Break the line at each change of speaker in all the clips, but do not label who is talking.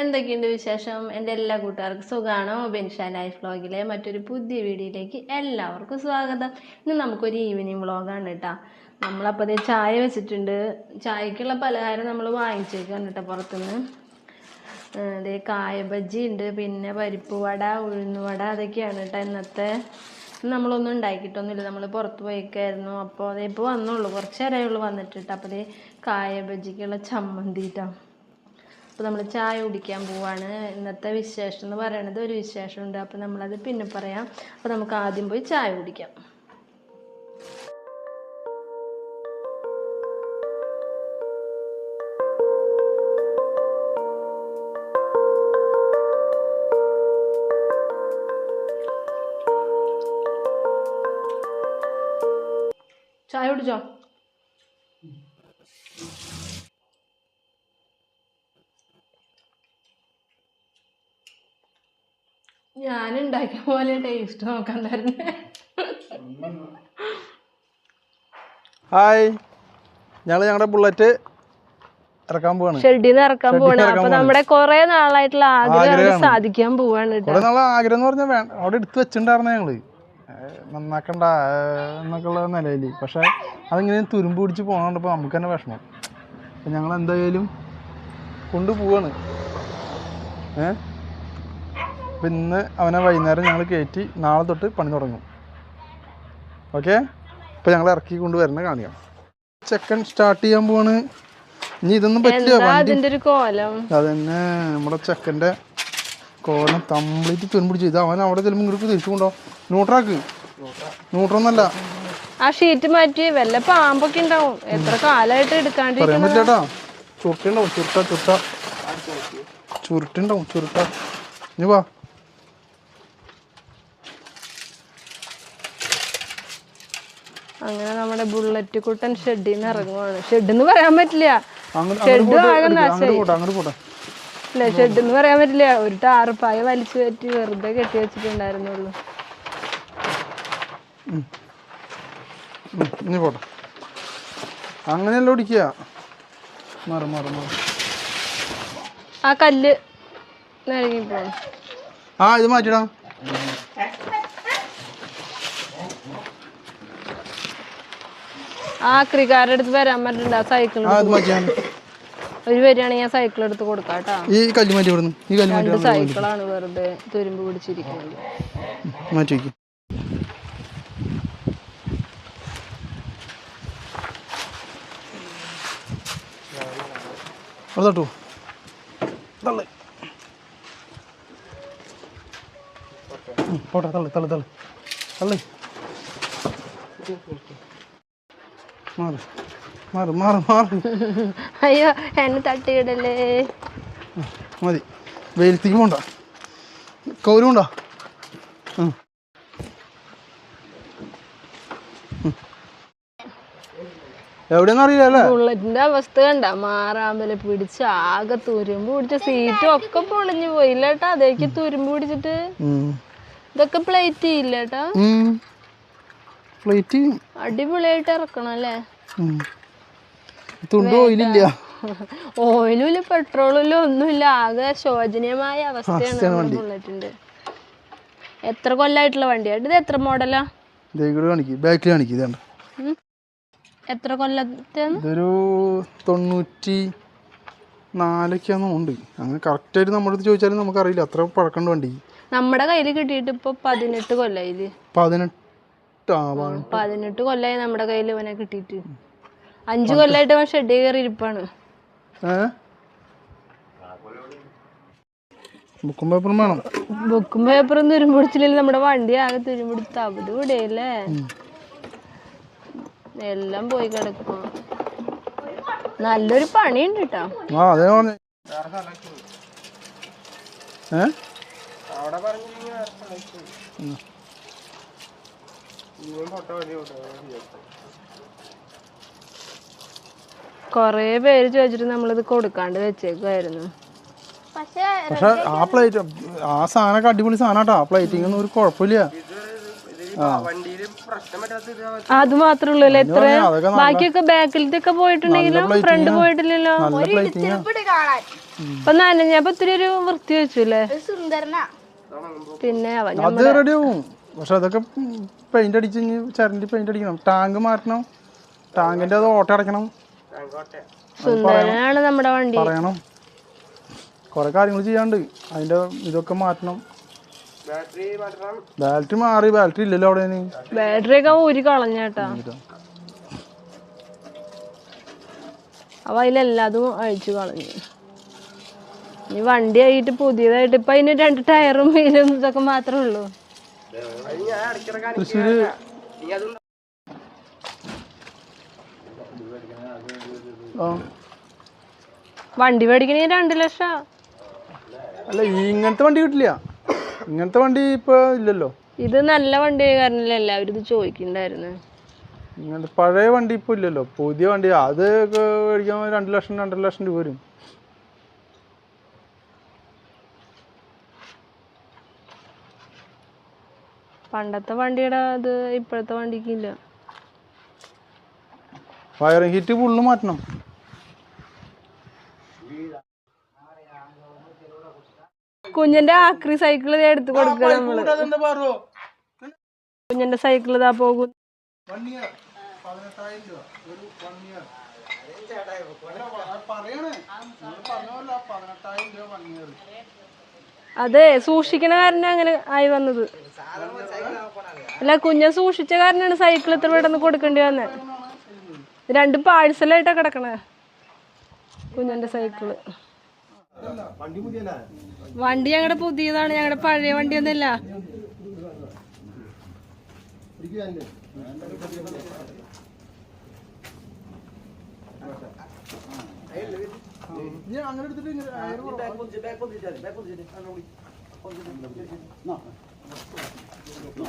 എന്തൊക്കെയുണ്ട് വിശേഷം? എന്റെ എല്ലാ കൂട്ടുകാർക്കും സുഖമാണോ ബെൻഷ ലൈഫ് വ്ളോഗിലെ മറ്റൊരു പുതിയ വീഡിയോയിലേക്ക് എല്ലാവർക്കും സ്വാഗതം. ഇന്ന് നമുക്കൊരു ഈവനിങ് വ്ളോഗാണ് കേട്ടോ നമ്മളപ്പോൾ ചായ വെച്ചിട്ടുണ്ട്. ചായക്കുള്ള പലഹാരം നമ്മൾ വാങ്ങിച്ചേക്കാണ് കേട്ടോ പുറത്തുനിന്ന് അതേ കായബജ്ജി ഉണ്ട് പിന്നെ പരിപ്പ് വട ഉഴുന്നുവട അതൊക്കെയാണ് കേട്ടോ ഇന്നത്തെ. ഇന്ന് നമ്മളൊന്നും ഉണ്ടാക്കിയിട്ടൊന്നുമില്ല. നമ്മൾ പുറത്ത് പോയിക്കായിരുന്നു. അപ്പോൾ അതേ ഇപ്പോൾ വന്നുള്ളൂ കുറച്ച് ഉള്ളൂ വന്നിട്ട് കേട്ടോ അപ്പോൾ അതേ കായ ബജ്ജിക്കുള്ള ചമ്മന്തി കേട്ടോ അപ്പോൾ നമ്മൾ ചായ കുടിക്കാൻ പോവാണ്. ഇന്നത്തെ വിശേഷം എന്ന് പറയണത് ഒരു വിശേഷമുണ്ട്. അപ്പോൾ നമ്മളത് പിന്നെ പറയാം. അപ്പോൾ നമുക്ക് ആദ്യം പോയി ചായ കുടിക്കാം. ചായ കുടിച്ചോ? ഞാൻ ഉണ്ടാക്കിയ പോലെ ടേസ്റ്റ് നോക്കാൻ തരുന്നേ.
ഹായ്. ഞങ്ങൾ ഞങ്ങളുടെ ബുള്ളറ്റ് ഇറക്കാൻ പോവാണ്.
ഷെഡിൽ നിന്ന് ഇറക്കാൻ പോവാണ്. അപ്പൊ നമ്മുടെ കൊറേ നാളായിട്ടുള്ള ആഗ്രഹം സാധിക്കാൻ പോവാണ്
കുറെ നാളെ ആഗ്രഹം എന്ന് പറഞ്ഞാൽ അവിടെ എടുത്തു വെച്ചിട്ടുണ്ടായിരുന്ന ഞങ്ങൾ. ഏഹ് നന്നാക്കണ്ട ഏഹ് എന്നൊക്കെയുള്ള നിലയിൽ പക്ഷെ അതിങ്ങനെ തുരുമ്പ് പിടിച്ച് പോകണോണ്ടപ്പോൾ നമുക്ക് തന്നെ വിഷമം. അപ്പം ഞങ്ങൾ എന്തായാലും കൊണ്ടുപോവാണ്. ഏ? അപ്പം ഇന്ന് അവനെ വൈകുന്നേരം ഞങ്ങൾ കയറ്റി നാളെ തൊട്ട് പണി തുടങ്ങും. ഓക്കെ? അപ്പം ഞങ്ങൾ ഇറക്കി കൊണ്ടുവരുന്ന കാണിക്കാം. ചെക്കൻ സ്റ്റാർട്ട് ചെയ്യാൻ പോവാണ്. ഇനി ഇതൊന്നും പറ്റില്ല വണ്ടി
കോലം?
അതന്നെ നമ്മുടെ ചെക്കന്റെ കോലം കംപ്ലീറ്റ് തുരുമ്പിടിച്ച് ഇത് അവൻ അവിടെ ചെല്ലുമ്പോൾ ഇങ്ങോട്ട് തിരിച്ചു കൊണ്ടോ. ന്യൂട്രാക്ക് ന്യൂട്രൊന്നല്ല
ആ ഷീറ്റ് മാറ്റി വല്ല പാമ്പൊക്കെ ഉണ്ടാവും. എത്ര കാലായിട്ട് എടുക്കാണ്ട്
പറയാൻ ചുരുട്ടുണ്ടാവും ചുരുട്ട ചുരുട്ട. ചുരുട്ടുണ്ടാവും ചുരുട്ട. ഇനി വാ.
അങ്ങനെ നമ്മുടെ ബുള്ളറ്റ് കുട്ടൻ ഷെഡിൽ നിന്ന് ഇറങ്ങുവാണ്. ഷെഡ് എന്ന് പറയാൻ പറ്റില്ല. ഷെഡ് ആകെ നാശമായി അല്ല ഷെഡ് എന്ന് പറയാൻ പറ്റില്ല. ഒരു ടാർപ്പായ വലിച്ചു കയറ്റി വെറുതെ കെട്ടി വെച്ചിട്ടുണ്ടായിരുന്നുള്ളൂ.
ഇനി പോട്ടെ. അങ്ങനെയല്ല ഓടിക്കുക? മാറി മാറി മാറി.
ആ കല്ല് നിരങ്ങി പോണു.
ആ ഇത് മാറ്റിടാം.
ആ ക്രിക്കാരുടെ അടുത്ത് വരാൻ പറ്റുന്നുണ്ട് ആ സൈക്കിൾ ഒരു വരികയാണെങ്കിൽ ഞാൻ സൈക്കിൾ എടുത്ത് കൊടുക്കാം കേട്ടോ.
ഈ കല്ല് മാറ്റി ഇവിടുന്ന്. ഈ കല്ല് മാറ്റി
രണ്ട് സൈക്കിളാണ് വെറുതെ തുരുമ്പ് പിടിച്ചിരിക്കുന്നത്.
മാറ്റി വയ്ക്കും അവിടെ തട്ടു. തള്ളു. ഉം, പോട്ടെ തള്ളു തള്ളു തള്ളു. തള്ളു. മാറ്. മാറ് മാറ് മാറ്.
അയ്യോ എന്നെ തട്ടിയിടല്ലേ.
മതി. വെയിലത്തേക്ക് പോണ്ട. കൗരുണ്ടോ എവിടെയെന്ന് അറിയില്ല
ബുള്ളറ്റിന്റെ അവസ്ഥ കണ്ട മാറാമ്പല പിടിച്ച് ആകെ തുരുമ്പ് പിടിച്ച സീറ്റും ഒക്കെ പൊളിഞ്ഞു പോയില്ലേട്ടാ. അതേക്ക് തുരുമ്പ് പിടിച്ചിട്ട്. ഇതൊക്കെ പ്ലേറ്റ് ഇല്ല
ഫ്ലൈറ്റ്
അടിപൊളിയായിട്ട് ഇറക്കണം അല്ലേ.
തുണ്ട് ഓയിലില്ല.
ഓയിലും ഇല്ല പെട്രോളും ഇല്ല ഒന്നുമില്ല. ആകെ ശോചനീയമായ അവസ്ഥയാണ് ബുള്ളറ്റിന്റെ എത്ര കൊല്ലായിട്ടുള്ള വണ്ടിയാണ് ഇത് എത്ര മോഡലാ?
ബാക്കിൽ കാണിക്ക്?
എത്ര കൊല്ലത്തെ
ഇതൊരു തൊണ്ണൂറ്റി നാലൊക്കെയാണെന്ന് ഉണ്ട് അങ്ങനെ കറക്റ്റായിട്ട് നമ്മുടെ അടുത്ത് ചോദിച്ചാലും നമുക്കറിയില്ല. അത്ര പഴക്കണ്ട വണ്ടി.
നമ്മുടെ കയ്യിൽ കിട്ടിയിട്ട് ഇപ്പൊ പതിനെട്ട് കൊല്ലായി
പതിനെട്ട് ആവാൻ
പതിനെട്ട് കൊല്ലായി നമ്മുടെ കയ്യിൽ ഇവനെ കിട്ടിയിട്ട്. അഞ്ചു കൊല്ലായിട്ട് അവൻ ഷെഡ് കയറി ഇരിപ്പാണ്.
ബുക്കും പേപ്പറും വേണം.
ബുക്കും പേപ്പറും തുരുമ്പിടിച്ചില്ലെങ്കിൽ നമ്മുടെ വണ്ടി ആകെ തുരുമ്പിടിച്ച് അവിടെ ഇവിടെയല്ലേ എല്ലാം പോയി കിടക്കും. നല്ലൊരു പണിയുണ്ട് കേട്ടോ
ആ അതേ പറഞ്ഞു.
കൊറേ പേര് ചോദിച്ചിട്ട് നമ്മളിത് കൊടുക്കാണ്ട് വെച്ചേക്കുമായിരുന്നു
പക്ഷെ ആ പ്ലേറ്റ് ആ സാധനമൊക്കെ അടിപൊളി സാധനം കേട്ടോ ആ. പ്ലേറ്റിംഗ് ഒന്നും ഒരു കുഴപ്പമില്ല
അത് മാത്രല്ലേ എത്ര ബാക്കിയൊക്കെ ബാക്കിലത്തൊക്കെ പോയിട്ടുണ്ടെങ്കിലും? ഫ്രണ്ട്. പോയിട്ടില്ലല്ലോ? അപ്പൊ നനഞ്ഞപ്പോ ഇത്തിരി ഒരു വൃത്തി വെച്ചു അല്ലേ?
സുന്ദരനാ.
പിന്നെ
പക്ഷെ അതൊക്കെ പെയിന്റ് അടിച്ച് ഇനി ചരണ്ടി പെയിന്റ് അടിക്കണം. ടാങ്ക് മാറ്റണം. ടാങ്കിന്റെ അത് ഓട്ട അടയ്ക്കണം.
സുന്ദരനാണ് നമ്മുടെ വണ്ടി.
പറയണം. കൊറേ കാര്യങ്ങൾ ചെയ്യാണ്ട് അതിന്റെ ഇതൊക്കെ മാറ്റണം. ബാറ്ററി മാറി. ബാറ്ററി ഇല്ലല്ലോ അവിടെ.
ബാറ്ററി ഒക്കെ ഊരി കളഞ്ഞേട്ടാ അവ അതിലെല്ലാതും അഴിച്ചു കളഞ്ഞു. ഇനി വണ്ടി ആയിട്ട് പുതിയതായിട്ട് ഇപ്പൊ അതിന് രണ്ട് ടയറും വീലും ഇതൊക്കെ മാത്രമേ ഉള്ളൂ.
തൃശ്ശൂര്.
വണ്ടി മേടിക്കണേ രണ്ട് ലക്ഷം.
അല്ല ഇങ്ങനത്തെ വണ്ടി കിട്ടില്ല. ഇങ്ങനത്തെ വണ്ടി ഇപ്പൊ ഇല്ലല്ലോ.
ഇത് നല്ല വണ്ടി കാരണല്ലേ എല്ലാവരും ഇത് ചോദിക്കണ്ടായിരുന്നു.
ഇങ്ങനത്തെ പഴയ വണ്ടി ഇപ്പൊ ഇല്ലല്ലോ. പുതിയ വണ്ടി അത് മേടിക്കാൻ രണ്ട് ലക്ഷം രണ്ടര ലക്ഷം രൂപ വരും.
പണ്ടത്തെ വണ്ടിയുടെ അത് ഇപ്പോഴത്തെ വണ്ടിക്ക് ഇല്ല.
വയറിംഗ് ഹീറ്റ് ഫുള്ള് മാറ്റണം.
കുഞ്ഞിന്റെ ആക്രി സൈക്കിൾ എടുത്തു കൊടുക്കുക നമ്മൾ. കുഞ്ഞിന്റെ സൈക്കിൾ ഇതാ പോകും. അതെ സൂക്ഷിക്കണ കാരണം അങ്ങനെ ആയി വന്നത്. അല്ല കുഞ്ഞ സൂക്ഷിച്ച കാരണമാണ് സൈക്കിൾ ഇത്ര പെട്ടെന്ന് കൊടുക്കേണ്ടി വന്നത് രണ്ട് പാഴ്സലായിട്ടാ കിടക്കണേ കുഞ്ഞന്റെ സൈക്കിൾ വണ്ടി ഞങ്ങളുടെ പുതിയതാണ് ഞങ്ങളുടെ പഴയ വണ്ടി വണ്ടിയൊന്നുമില്ല
അങ്ങനെ എടുത്തിട്ട് ഇങ്ങനെ അയറ് കുറവാ.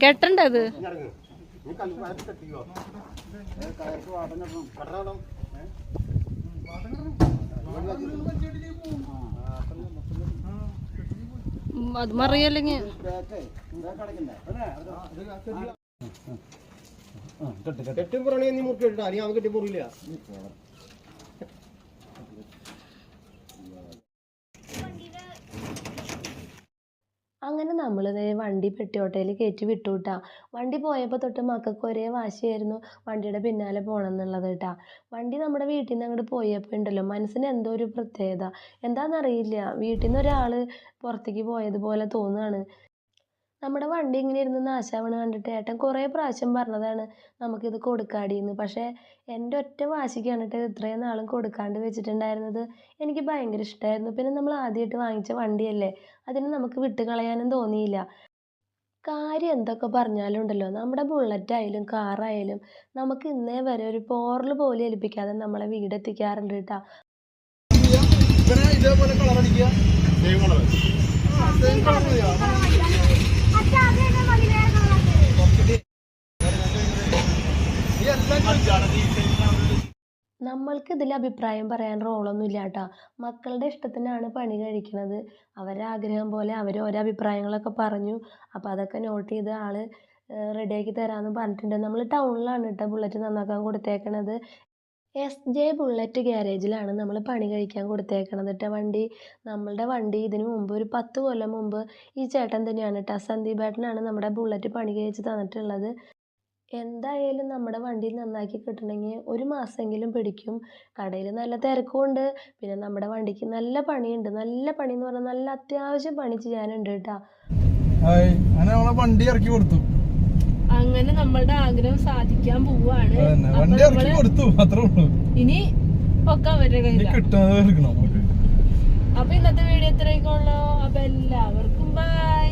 കെട്ടണ്ടത് അത്. മറിയല്ലെങ്കിൽ
കെട്ടിപ്പുറണി നീ മുറിക്കിട്ടാ നീ അവൻ കെട്ടിപ്പുറിയില്ല
അങ്ങനെ നമ്മൾ വണ്ടി പെട്ടിയോട്ടയിൽ കയറ്റി വിട്ടു കേട്ടോ വണ്ടി പോയപ്പോൾ തൊട്ട് മക്കൾക്ക് ഒരേ വാശിയായിരുന്നു വണ്ടിയുടെ പിന്നാലെ പോകണം എന്നുള്ളത് കേട്ടാ വണ്ടി നമ്മുടെ വീട്ടിൽ നിന്ന് അങ്ങോട്ട് പോയപ്പോൾ ഉണ്ടല്ലോ മനസ്സിന് എന്തോ ഒരു പ്രത്യേകത. എന്താണെന്നറിയില്ല വീട്ടിൽ നിന്ന് ഒരാൾ പുറത്തേക്ക് പോയതുപോലെ തോന്നുകയാണ് നമ്മുടെ വണ്ടി ഇങ്ങനെ ഇരുന്ന് നാശാവണ കണ്ടിട്ട് ഏട്ടൻ കുറേ പ്രാവശ്യം പറഞ്ഞതാണ് നമുക്കിത് കൊടുക്കാടിയെന്ന് പക്ഷേ എന്റെ ഒറ്റ വാശിക്കാണ് കേട്ടോ ഇത്രയും നാളും കൊടുക്കാണ്ട് വെച്ചിട്ടുണ്ടായിരുന്നത് എനിക്ക് ഭയങ്കര ഇഷ്ടമായിരുന്നു പിന്നെ നമ്മൾ ആദ്യമായിട്ട് വാങ്ങിച്ച വണ്ടിയല്ലേ അതിന് നമുക്ക് വിട്ട് കളയാനും തോന്നിയില്ല. കാര്യം എന്തൊക്കെ പറഞ്ഞാലും ഉണ്ടല്ലോ നമ്മുടെ ബുള്ളറ്റ് ആയാലും കാറായാലും നമുക്ക് ഇന്നേ വരെ ഒരു പോറൽ പോലും ഏൽപ്പിക്കാതെ നമ്മളെ വീടെത്തിക്കാറുണ്ട് കേട്ടോ
ഇതേപോലെ കളർ അടിക്കുക
നമ്മൾക്ക് ഇതിൽ അഭിപ്രായം പറയാൻ റോളൊന്നും ഇല്ല കേട്ടോ മക്കളുടെ ഇഷ്ടത്തിനാണ് പണി കഴിക്കുന്നത് അവരുടെ ആഗ്രഹം പോലെ അവർ ഓരോ അഭിപ്രായങ്ങളൊക്കെ പറഞ്ഞു. അപ്പോൾ അതൊക്കെ നോട്ട് ചെയ്ത് ആൾ റെഡിയാക്കി തരാമെന്ന് പറഞ്ഞിട്ടുണ്ട്. നമ്മൾ ടൗണിലാണ് കേട്ടോ ബുള്ളറ്റ് നന്നാക്കാൻ കൊടുത്തേക്കണത്. എസ് ജെ ബുള്ളറ്റ് ഗ്യാരേജിലാണ് നമ്മൾ പണി കഴിക്കാൻ കൊടുത്തേക്കണത് കേട്ടോ വണ്ടി നമ്മളുടെ വണ്ടി ഇതിന് മുമ്പ് ഒരു പത്ത് കൊല്ലം മുമ്പ് ഈ ചേട്ടൻ തന്നെയാണ് കേട്ടോ സന്ദീപ് ഏട്ടനാണ് നമ്മുടെ ബുള്ളറ്റ് പണി കഴിച്ച് തന്നിട്ടുള്ളത്. എന്തായാലും നമ്മുടെ വണ്ടി നന്നാക്കി കിട്ടണമെങ്കിൽ ഒരു മാസമെങ്കിലും പിടിക്കും. കടയിൽ നല്ല തിരക്കുമുണ്ട്. പിന്നെ നമ്മുടെ വണ്ടിക്ക് നല്ല പണിയുണ്ട്. നല്ല പണി എന്ന് പറഞ്ഞാൽ നല്ല അത്യാവശ്യം പണി ചെയ്യാനുണ്ട് കേട്ടോ
വണ്ടി ഇറക്കി കൊടുത്തു.
അങ്ങനെ നമ്മളുടെ ആഗ്രഹം സാധിക്കാൻ പോവാണ് ഇനി ഒക്കെ അവരുടെ കയ്യിലാണ് അപ്പൊ ഇന്നത്തെ വീഡിയോ എത്രയൊക്കെ ഉള്ളോ. അപ്പൊ എല്ലാവർക്കും ബൈ